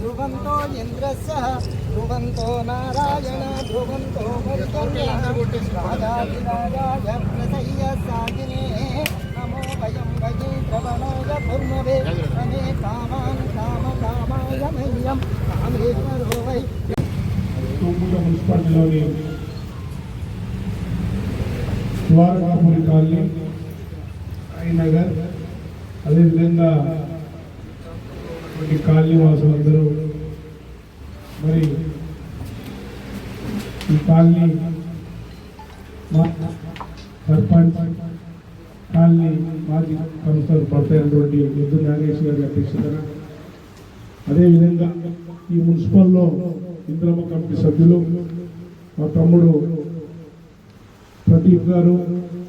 ధ్రువంతో ఇంద్రస్య ధ్రువంతో నారాయణ ధ్రువంతో రాజాధిరాజాయ ప్రసయ్య సాగినే నమో వయం వయే శ్రవణాయ కుర్మవే అనే come on comma కామాయ Maiam కామేశ్వరో why తూముల మున్సిపాలిటీలోని Dwarakapuri colony Nagar అదేవిధంగా కొన్ని కాలనీ వాసులందరూ మరి ఈ కాలనీ సర్పంచ్ కాలనీ మాజీ కౌన్సిలర్ పడతాయినటువంటి ఎద్దు నాగేష్ గారి అధ్యక్షతన. అదేవిధంగా ఈ మున్సిపల్లో ఇంద్రమ్మ కమిటీ సభ్యులు మా తమ్ముడు ప్రదీప్ గారు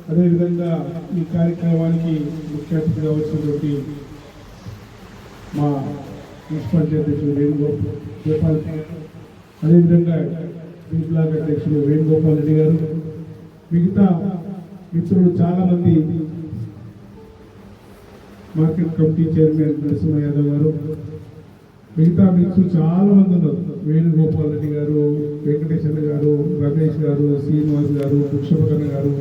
అదేవిధంగా ఈ కార్యక్రమానికి ముఖ్య అతిథిగా వచ్చినటువంటి మా మున్సిపాలిటీ అధ్యక్షుడు వేణుగోపాల్ గారు అదేవిధంగా బీ బ్లాక్ అధ్యక్షుడు వేణుగోపాల్ రెడ్డి గారు మిగతా మిత్రులు చాలామంది market committee chairman Narasimha Yadav గారు మిగతా మిత్రులు చాలా మంది ఉన్నారు. వేణుగోపాల్ రెడ్డి గారు వెంకటేశ్వర గారు రమేష్ గారు శ్రీనివాస్ గారు పుక్షపకన్న గారు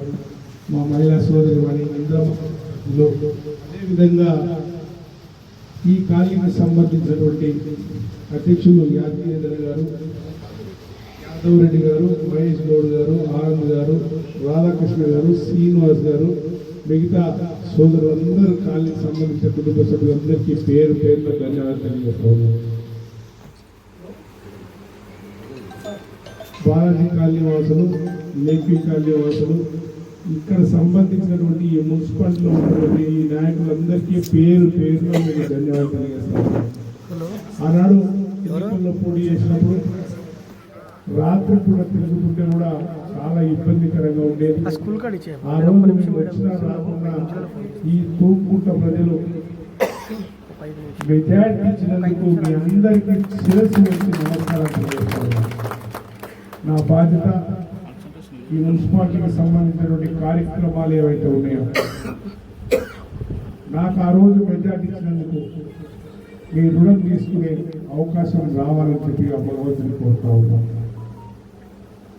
మా మహిళా సోదరి వాణి ఇంద్రలో అదేవిధంగా ఈ కాలనీకి సంబంధించినటువంటి అధ్యక్షులు యాదగిరేంద్ర గారు యాదవ్ రెడ్డి గారు మహేష్ గౌడ్ గారు ఆనంద్ గారు రాధాకృష్ణ గారు శ్రీనివాస్ గారు మిగతా సోదరులందరూ కాలనీకి సంబంధించిన కుటుంబ సభ్యులందరికీ పేరు పేరున ధన్యవాదాలు తెలియజేస్తాము బాలాజీ కాలనీ వాసులు లేక్యూ కాలనీ వాసులు ఇక్కడ సంబంధించినటువంటి ఈ మున్సిపాలిటీలో ఉన్నటువంటి ఈ నాయకులందరికీ పేరు పేరున మీకు ధన్యవాదాలు తెలియజేస్తాను. ఆనాడు ఎన్నికల్లో పోటీ చేసినప్పుడు రాత్రి కూడా తిరుగుతుంటే కూడా చాలా ఇబ్బందికరంగా ఉండేది. ఆ రోజు వచ్చినా రాకుండా ఈ తూపుకుంట ప్రజలు మెజార్టీ ఇచ్చినందుకు మీ అందరికీ శిరస్సు వచ్చి నమస్కారం నా బాధ్యత ఈ మున్సిపాలిటీకి సంబంధించినటువంటి కార్యక్రమాలు ఏవైతే ఉన్నాయో నాకు ఆ రోజు మెజార్టీ ఇచ్చినందుకు మీ రుణం తీసుకునే అవకాశం రావాలని చెప్పి ఆ భగవంతుని కోరుతా ఉన్నాం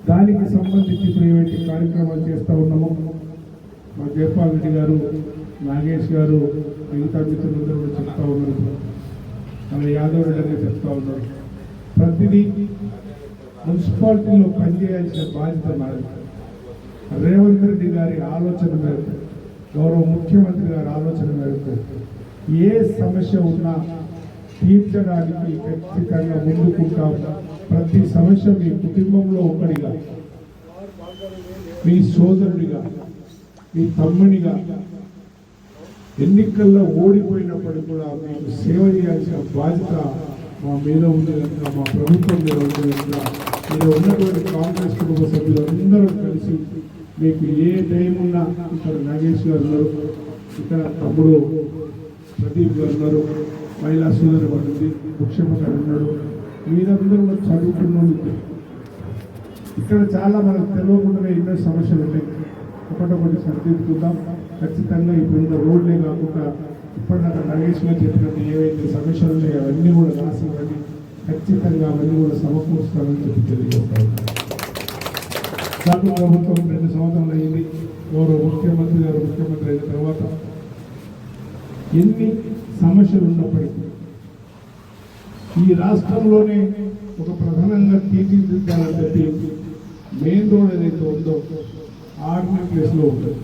దానికి సంబంధించి ఇప్పుడు ఏవైతే కార్యక్రమాలు చేస్తూ ఉన్నామో మా జయపాల్ రెడ్డి గారు నాగేష్ గారు మిగతా మిత్రులందరూ కూడా చెప్తా ఉన్నారు. మన యాదవ్ రెడ్డి గారు చెప్తా ఉన్నారు. ప్రతిదీ మున్సిపాలిటీలో పనిచేయాల్సిన బాధ్యత నాది రేవంత్ రెడ్డి గారి ఆలోచన మేరకు గౌరవ ముఖ్యమంత్రి గారి ఆలోచన మేరకు ఏ సమస్య ఉన్నా తీర్చడానికి ఖచ్చితంగా ముందుకుంటాం ప్రతి సమస్య మీ కుటుంబంలో ఒకటిగా మీ సోదరుడిగా మీ తమ్మునిగా ఎన్నికల్లో ఓడిపోయినప్పుడు కూడా మీకు సేవ చేయాల్సిన బాధ్యత మా మీద ఉంది కనుక మా ప్రభుత్వం మీద ఉంది కనుక మీరు ఉన్నటువంటి కాంగ్రెస్ కుటుంబ సభ్యులందరూ కలిసి మీకు ఏ టైం ఉన్నా ఇక్కడ నాగేష్ గారు ఉన్నారు. ఇక్కడ తమ్ముడు ప్రదీప్ గారు ఉన్నారు. మహిళా సోదరు పడింది ముఖ్యమ గారు ఉన్నాడు. మీరందరూ కూడా చదువుకున్న ఇక్కడ చాలా మనకు తెలియకుండా ఎన్నో సమస్యలు ఉన్నాయి ఒకటొకటి సరిదిద్దుకుందాం. ఖచ్చితంగా ఇప్పుడున్న రోడ్లే కాకుండా ఇప్పటిదాకా నగేష్ గారు చెప్పినట్టు ఏవైతే సమస్యలు ఉన్నాయో అవన్నీ కూడా రాసి ఖచ్చితంగా అవన్నీ కూడా సమకూరుస్తామని చెప్పి తెలియజేస్తాను. నాకు ప్రభుత్వం రెండు సంవత్సరాలు అయింది. గౌరవ ముఖ్యమంత్రి గారు ముఖ్యమంత్రి అయిన తర్వాత ఎన్ని సమస్యలు ఉన్నప్పటికీ ఈ రాష్ట్రంలోనే ఒక ప్రధానంగా తీర్చిదిద్దాలని చెప్పి మెయిన్ రోడ్ ఏదైతే ఉందో ఆర్మీ ప్లేస్లో ఉంటుంది.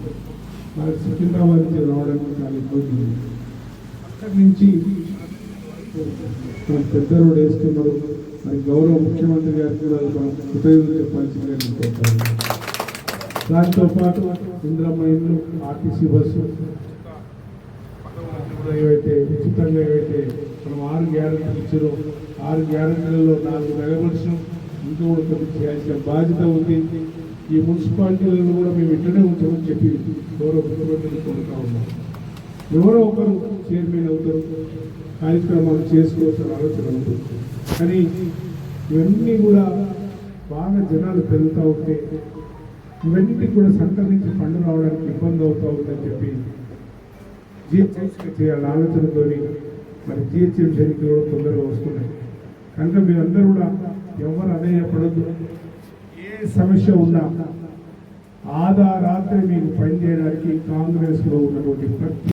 మనకి సికింద్రాబాద్ నుంచి రావడానికి చాలా ఇబ్బంది అక్కడి నుంచి మన పెద్ద రోడ్ వేస్తున్నారు. మరి గౌరవ ముఖ్యమంత్రి గారికి కూడా మనం కృతజ్ఞతలు చెప్పాల్సిందిగా నేను కోరుతాను దాంతో పాటు ఇంద్రమ్మ ఇల్లు ఆర్టీసీ బస్సు ఏవైతే ఉచితంగా ఏవైతే మనం ఆరు గ్యారెంటీలు ఇచ్చారో ఆరు గ్యారెంటీలలో నాలుగు నెలకొచ్చినాం ఇంకా కూడా కొన్ని చేయాల్సిన బాధ్యత ఉంది. ఈ మున్సిపాలిటీలను కూడా మేము ఇట్లనే ఉంచామని చెప్పి గౌరవ ముఖ్యమంత్రిని కోరుతా ఉన్నాం. ఎవరో ఒకరు చైర్మన్ అవుతారు కార్యక్రమాలు చేసుకోవచ్చు ఆలోచన ఉంటుంది. కానీ ఇవన్నీ కూడా బాగా జనాలు పెరుగుతూ ఉంటే ఇవన్నీ కూడా సెంటర్ నుంచి ఫండ్ రావడానికి ఇబ్బంది అవుతూ ఉందని చెప్పి జిహెచ్ఎంసీ చేయాలని ఆలోచనతో మరి జిహెచ్ఎంసీ ఎన్నికలు కూడా తొందరగా వస్తున్నాయి. కనుక మీరందరూ కూడా ఎవరు అనేయపడద్దు ఏ సమస్య ఉన్నా ఆధారాత్రి మీకు పనిచేయడానికి కాంగ్రెస్లో ఉన్నటువంటి ప్రతి